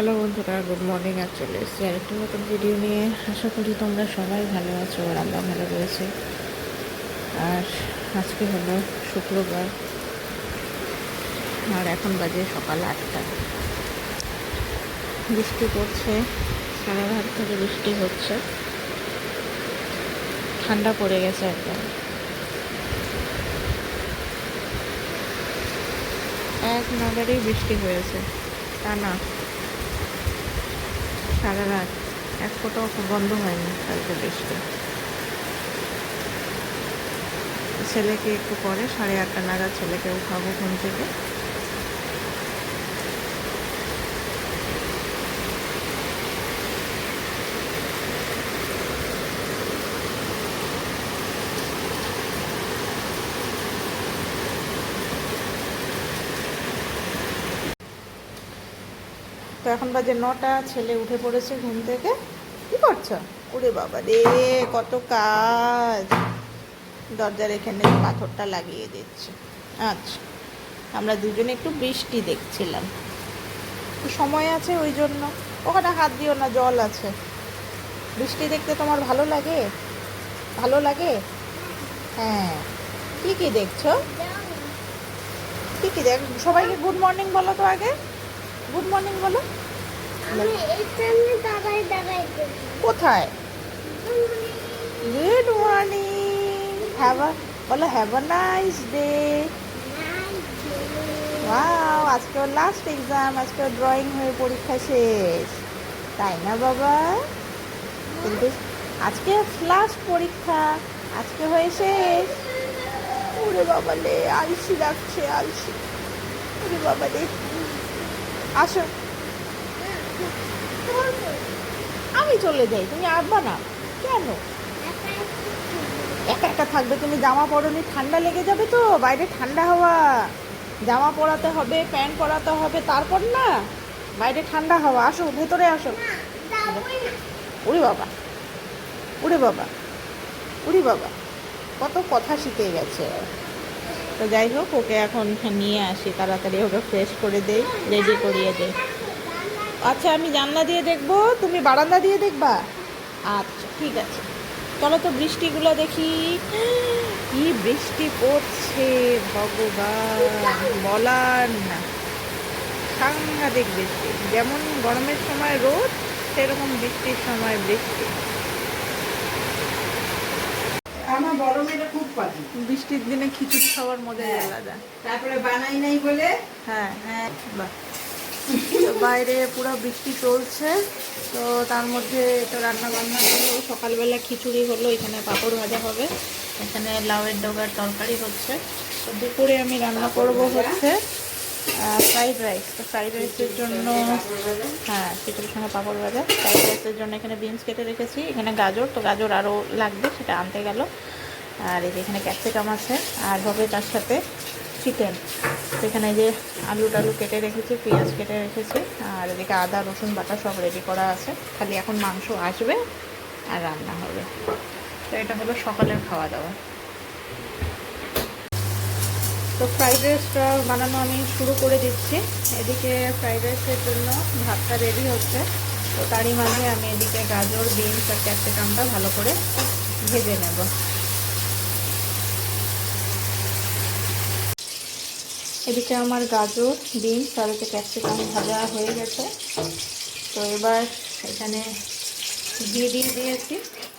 Hello বন্ধুরা, good morning আর চলে এসেছি আরেকটি নতুন ভিডিও নিয়ে। আশা করি তোমরা সবাই ভালো আছো আর আমরা ভালো রয়েছি। আর আজকে হলো শুক্রবার, আর এখন বাজে সকাল আটটা। বৃষ্টি পড়ছে সারা রাত থেকে বৃষ্টি হচ্ছে। ঠান্ডা পড়ে গেছে একদম। এক নাগারেই বৃষ্টি হয়েছে। টানা সারা রাত। এক ফোটাও বন্ধ হয়নি কালকে বৃষ্টি। ছেলেকে একটু পরে সাড়ে আটটা নাগাদ ছেলেকে উঠাবো ঘুম থেকে। তো এখন বাজে নটা ছেলে উঠে পড়েছে ঘুম থেকে। কি করছ? ওরে বাবা রে কত কাজ। দরজার এখানে পাথরটা লাগিয়ে দিচ্ছে। আচ্ছা আমরা দুজনে একটু বৃষ্টি দেখছিলাম। সময় আছে ওই জন্য। ওখানে হাত দিও না জল আছে। বৃষ্টি দেখতে তোমার ভালো লাগে? ভালো লাগে? হ্যাঁ। কি কি দেখছ? কি কি দেখ সবাইকে গুড মর্নিং বলো তো আগে। গুড মর্নিং বলো। কোথায়? গুড মর্নিং হ্যাভ বলো have a nice day wow আজকে ওর লাস্ট এক্সাম আজকে ড্রয়িং হয়ে পরীক্ষা শেষ। তাই না, বাবা? কিন্তু আজকে লাস্ট পরীক্ষা, আজকে হয়ে শেষ। ওরে বাবা লে আলসি লাগছে, আলসি। ওরে বাবা রে। আসো। আমি চলে যাই, তুমি আসবা না? কেন? একা একা থাকবে, তুমি জামা পরনি ঠান্ডা লেগে যাবে তো, বাইরে ঠান্ডা হাওয়া। জামা পরাতে হবে, প্যান্ট পরাতে হবে, তারপর না, বাইরে ঠান্ডা হাওয়া। আসো, ভেতরে আসো। উড়ি বাবা উড়ি বাবা উড়ি বাবা, কত কথা শিখে গেছে। তো যাই হোক, ওকে এখন নিয়ে আসি, তাড়াতাড়ি ওকে ফ্রেশ করে দেই রেডি করিয়ে দেই। আচ্ছা আমি জানলা দিয়ে দেখব তুমি বারান্দা দিয়ে দেখবা? আচ্ছা ঠিক আছে। চলো তো বৃষ্টিগুলো দেখি। কি বৃষ্টি পড়ছে ভগবান! বলার না। সাংঘাতিক বৃষ্টি। যেমন গরমের সময় রোদ সেরকম বৃষ্টির সময় বৃষ্টি। বৃষ্টির দিনে খিচুড়ি খাওয়ার মজা হ্যাঁ। আলাদা। তারপরে বানাই নাই বলে? হ্যাঁ। হ্যাঁ। বাহ। বাইরে পুরো বৃষ্টি চলছে, তো তার মধ্যে তো রান্না বান্না হলো। সকালবেলা খিচুড়ি হলো, এখানে পাঁপড় ভাজা হবে। এখানে লাউয়ের ডগার তরকারি হচ্ছে। তো দুপুরে আমি রান্না করব হচ্ছে ফ্রাইড রাইস। তো ফ্রাইড রাইসের জন্য হ্যাঁ খিচুড়ির সঙ্গে পাঁপড় ভাজা। ফ্রাইড রাইসের জন্য এখানে বিনস কেটে রেখেছি। এখানে গাজর, তো গাজর আরও লাগবে, সেটা আনতে গেল। আর এই যে এখানে ক্যাপসিকাম আছে, আর হবে তার সাথে চিকেন। সেখানে যে আলু টালু কেটে রেখেছি, পেঁয়াজ কেটে রেখেছি, আর এদিকে আদা, রসুন, বাটা সব রেডি করা আছে। খালি এখন মাংস আসবে আর রান্না হবে। তো এটা হলো সকালের খাওয়া দাওয়া। তো ফ্রাইড রাইসটা বানানো আমি শুরু করে দিচ্ছি। এদিকে ফ্রাইড রাইসের জন্য ভাতটা রেডি হচ্ছে। তো তারই মাঝে আমি এদিকে গাজর, বিনস আর ক্যাপসিকামটা ভালো করে ভেজে নেব। এদিকে আমার গাজর বিনস আর হচ্ছে ক্যাপসিকাম ভাজা হয়ে গেছে। তো এবার এখানে ঘি দিয়ে দিয়েছি।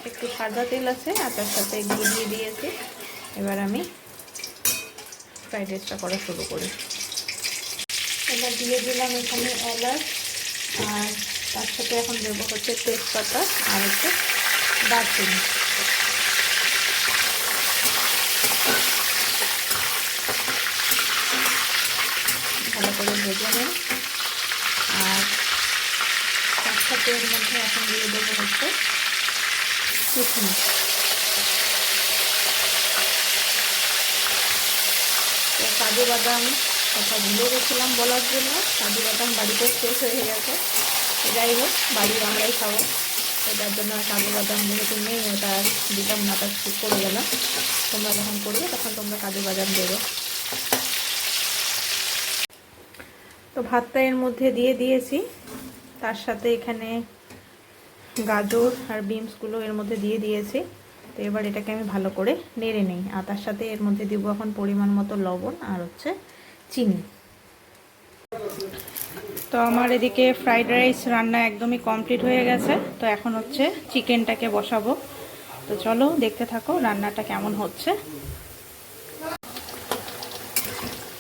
একটু সাদা তেল আছে, আর তার সাথে ঘি দিয়ে দিয়েছি। এবার আমি ফ্রাইড রাইসটা করা শুরু করি। এবার দিয়ে দিলাম এখানে এলাচ, আর তার সাথে এখন দেবো হচ্ছে তেজপাতা, আর হচ্ছে দারচিনি। ভেজে নেন আর তার এর মধ্যে এখন দিয়ে দেবো হচ্ছে কিশমিশ কাজু বাদাম কথা ভুলে গেছিলাম বলার জন্য। কাজু বাদাম বাড়িতে শেষ হয়ে গেছে। যাই হোক, বাড়ির আমরাই খাব। যার জন্য কাজু বাদাম যেহেতু নেই, ওটা দিলাম না তার করে গেলাম তোমরা যখন করবে, তখন তোমরা কাজু বাদাম দেবে। তো ভাতটা এর মধ্যে দিয়ে দিয়েছি। তার সাথে এখানে গাজর আর বিনসগুলো এর মধ্যে দিয়ে দিয়েছি। তো এবার এটাকে আমি ভালো করে নেড়ে নিই। আর তার সাথে এর মধ্যে দিব এখন পরিমাণ মতো লবণ আর হচ্ছে চিনি। তো আমার এদিকে ফ্রাইড রাইস রান্না একদমই কমপ্লিট হয়ে গেছে। তো এখন হচ্ছে চিকেনটাকে বসাবো। তো চলো দেখতে থাকো রান্নাটা কেমন হচ্ছে।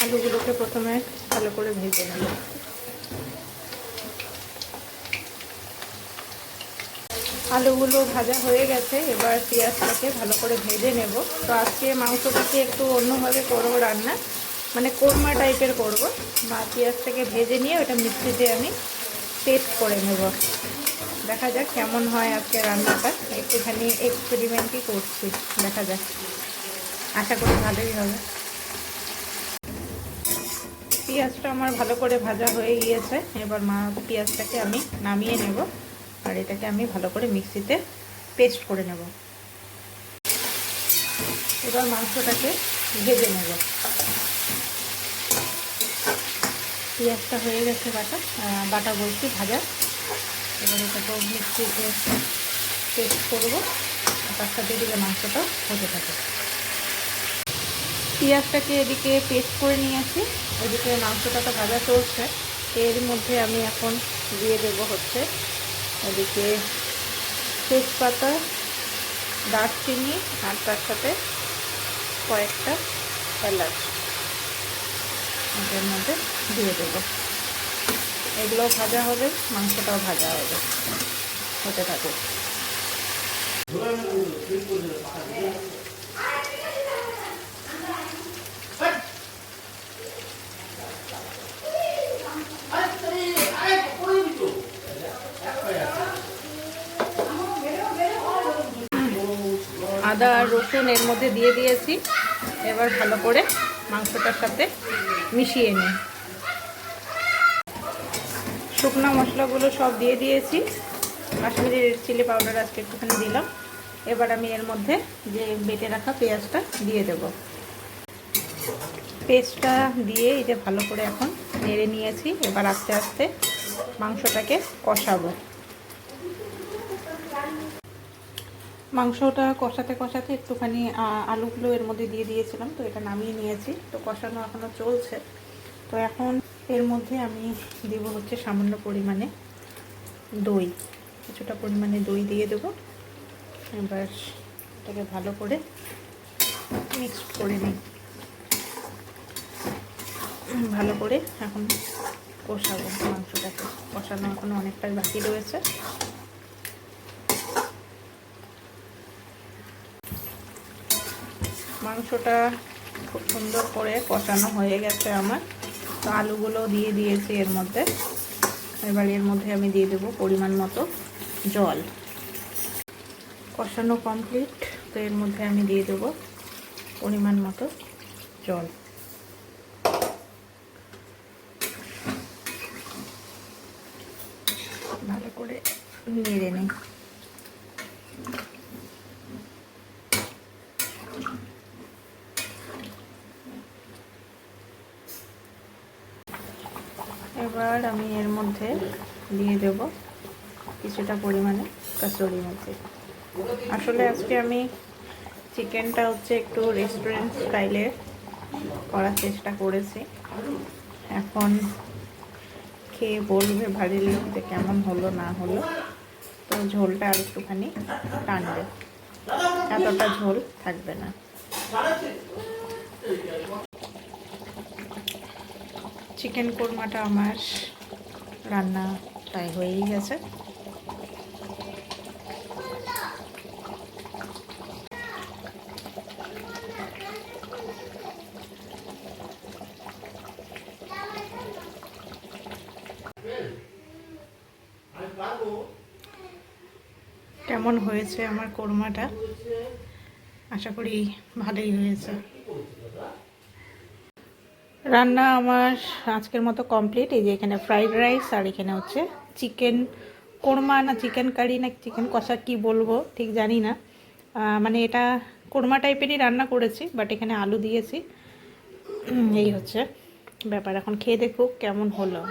আলুগুলোকে প্রথমে ভালো করে ভেজে নেব। আলুগুলো ভাজা হয়ে গেছে, এবার পেঁয়াজটাকে ভালো করে ভেজে নেব। তো আজকে মাংসটাকে একটু অন্যভাবে করব রান্না মানে কোরমা টাইপের করব। বা পেঁয়াজটাকে ভেজে নিয়ে ওটা মিক্সিতে আমি পেস্ট করে নেব। দেখা যাক কেমন হয় আজকে রান্নাটা। একটুখানি এক্সপেরিমেন্টই করছি, দেখা যাক। আশা করি ভালোই হবে। পেঁয়াজটা আমার ভালো করে ভাজা হয়ে গিয়েছে। এবার মা পেঁয়াজটাকে আমি নামিয়ে নেব আর এটাকে আমি ভালো করে মিক্সিতে পেস্ট করে নেব। এবার মাংসটাকে ভেজে নেব। পেঁয়াজটা হয়ে গেছে বাটা বাটা বলছি ভাজা। এবার এটাকে মিক্সিতে পেস্ট করব। তার সাথে দিলে মাংসটা হতে থাকে। পেঁয়াজটাকে এদিকে পেস্ট করে নিয়েছি। এদিকে মাংসটা তো ভাজা চলছে। এর মধ্যে আমি এখন দিয়ে দেবো হচ্ছে এদিকে তেজপাতা, দারচিনি আর তার সাথে কয়েকটা এলাচ। এটার মধ্যে দিয়ে দেবো। এগুলো ভাজা হবে, মাংসটাও ভাজা হবে। হতে থাকুক। আদা রসুন এর মধ্যে দিয়ে দিয়েছি। এবার ভালো করে মাংসটার সাথে মিশিয়ে নিই। শুকনো মশলাগুলো সব দিয়ে দিয়েছি। কাশ্মীরি রেড চিলি পাউডার আজকে একটুখানি দিলাম। এবার আমি এর মধ্যে যে বেটে রাখা পেঁয়াজটা দিয়ে দেব। পেস্টটা দিয়ে এই যে ভালো করে এখন নেড়ে নিয়েছি। এবার আস্তে আস্তে মাংসটাকে কষাবো। মাংসটা কষাতে কষাতে একটুখানি আলুগুলো এর মধ্যে দিয়ে দিয়েছিলাম, তো এটা নামিয়ে নিয়েছি। তো কষানো এখনও চলছে। তো এখন এর মধ্যে আমি দেব হচ্ছে সামান্য পরিমাণে দই। কিছুটা পরিমাণে দই দিয়ে দেব। এবার এটাকে ভালো করে মিক্সড করে নিই। ভালো করে এখন কষাবো মাংসটাকে। কষানো এখনও অনেকটাই বাকি রয়েছে। মাংসটা খুব সুন্দর করে কষানো হয়ে গেছে আমার। তো আলুগুলো দিয়ে দিয়েছি এর মধ্যে। এবার এর মধ্যে আমি দিয়ে দেবো পরিমাণ মতো জল। কষানো কমপ্লিট তো এর মধ্যে আমি দিয়ে দেবো পরিমাণ মতো জল। ভালো করে নেড়ে নিই এবার আমি এর মধ্যে দিয়ে দেব কিছুটা পরিমাণে কাসুরি মেথি। আসলে আজকে আমি চিকেনটা হচ্ছে একটু রেস্টুরেন্ট স্টাইলে করার চেষ্টা করেছি। এখন খেয়ে বলবে ভারী লোক যে কেমন হলো, না হলো। তো ঝোলটা আর একটুখানি টানবে। এতটা ঝোল থাকবে না। চিকেন কোরমাটা আমার রান্না প্রায় হয়েই গেছে। কেমন হয়েছে আমার কোরমাটা? আশা করি ভালোই হয়েছে। রান্না আমার আজকের মতো কমপ্লিট এই যে এখানে ফ্রাইড রাইস আর এখানে হচ্ছে চিকেন কোরমা না চিকেন কারি না চিকেন কষা কি বলব ঠিক জানি না। মানে এটা কোরমা টাইপেরই রান্না করেছি বাট এখানে আলু দিয়েছি। এই হচ্ছে ব্যাপার। এখন খেয়ে দেখুক কেমন হলো।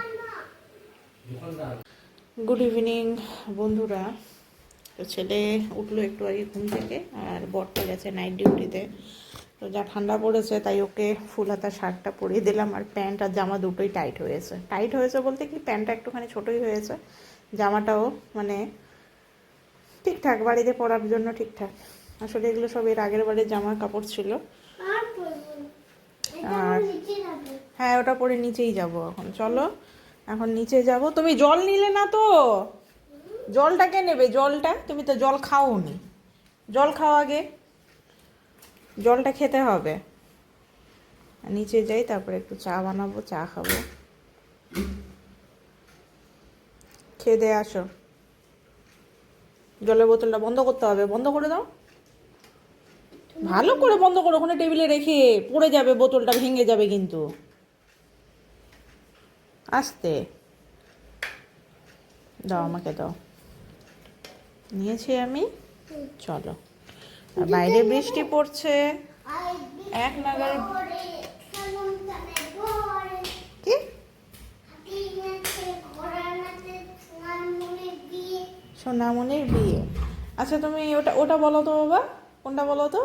গুড ইভিনিং বন্ধুরা। ছেলে উঠল একটু আগে ঘুম থেকে, আর বরটা গেছে নাইট ডিউটিতে তো যা ঠান্ডা পড়েছে তাই ওকে ফুল হাতা শার্টটা পরিয়ে দিলাম আর প্যান্ট আর জামা দুটোই টাইট হয়েছে। টাইট হয়েছে বলতে কি প্যান্টটা একটুখানি ছোটোই হয়েছে জামাটাও মানে ঠিকঠাক বাড়িতে পরার জন্য ঠিকঠাক। আসলে এগুলো সব এর আগের বাড়ির জামা কাপড় ছিল। আর হ্যাঁ ওটা পরে নিচেই যাব এখন। চলো এখন নিচে যাব। তুমি জল নিলে না তো? জলটা কে নেবে? জলটা? তুমি তো জল খাওনি জল খাও আগে। জলটা খেতে হবে। নিচে যাই, তারপরে একটু চা বানাবো, চা খাব। খেয়ে দিয়ে আসো। জলের বোতলটা বন্ধ করতে হবে। বন্ধ করে দাও। ভালো করে বন্ধ করো, ওখানে টেবিলে রেখে পড়ে যাবে, বোতলটা ভেঙে যাবে কিন্তু। আসতে। দাও আমাকে দাও। নিয়েছি আমি। চলো। বাইরে বৃষ্টি পড়ছে। এক নাগারে কি? মনে সোনামনির বিয়ে। আচ্ছা তুমি ওটা ওটা বলো তো বাবা। কোনটা বলো তো?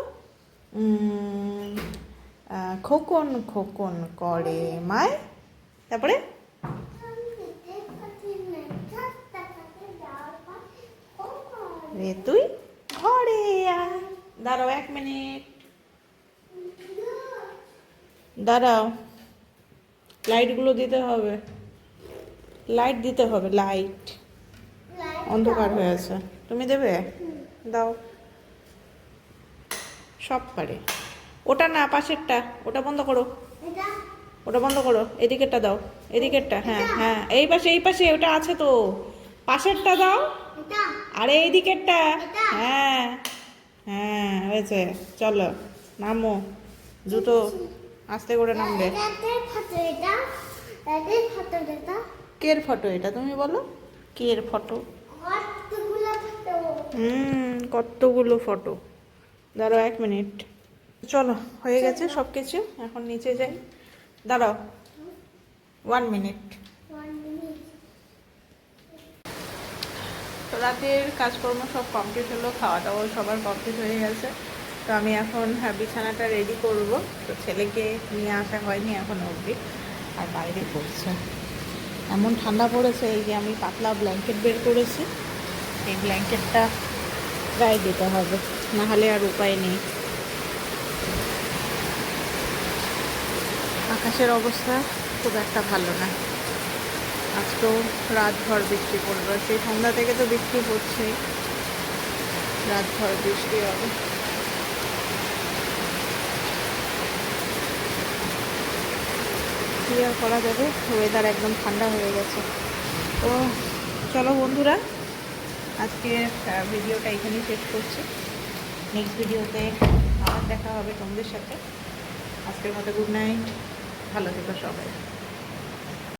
খোকন খোকন করে মায়। তারপরে? রে তুই ঘরে আয়। দাঁড়াও এক মিনিট। দাঁড়াও। লাইটগুলো দিতে হবে। লাইট দিতে হবে, লাইট। অন্ধকার হয়ে আছে। তুমি দেবে? দাও। সব পারে। ওটা না, পাশেরটা। ওটা বন্ধ করো। ওটা বন্ধ করো। এদিকেরটা দাও। এদিকেরটা হ্যাঁ হ্যাঁ। এই পাশে এই পাশে, ওটা আছে তো। পাশেরটা দাও। আরে এই দিকেরটা হ্যাঁ। হ্যাঁ হয়েছে। চলো নামো। জুতো আস্তে করে নামবে কের ফটো এটা তুমি বলো? কের ফটো? হুম কতগুলো ফটো? দাঁড়াও এক মিনিট। চলো হয়ে গেছে সব কিছু এখন নিচে যাই। দাঁড়াও। ওয়ান মিনিট তো রাতের কাজকর্ম সব কমপ্লিট হলো খাওয়া দাওয়া সবার কমপ্লিট হয়ে গেছে। তো আমি এখন হ্যাঁ, বিছানাটা রেডি করব। তো ছেলেকে নিয়ে আসা হয়নি এখন অবধি। আর বাইরে পড়ছে। এমন ঠান্ডা পড়েছে এই যে আমি পাতলা ব্ল্যাঙ্কেট বের করেছি। এই ব্ল্যাঙ্কেটটা গায়ে দিতে হবে নাহলে আর উপায় নেই। আকাশের অবস্থা খুব একটা ভালো না। আজকেও রাতভর বৃষ্টি পড়বে। সেই সন্ধ্যা থেকে তো বৃষ্টি পড়ছেই রাতভর বৃষ্টি হবে। কি আর করা যাবে? ওয়েদার একদম ঠান্ডা হয়ে গেছে। তো চলো বন্ধুরা, আজকে ভিডিওটা এখানেই শেষ করছি। নেক্সট ভিডিওতে আবার দেখা হবে তোমাদের সাথে। আজকের মতো গুড নাইট ভালো থেকো সবাই।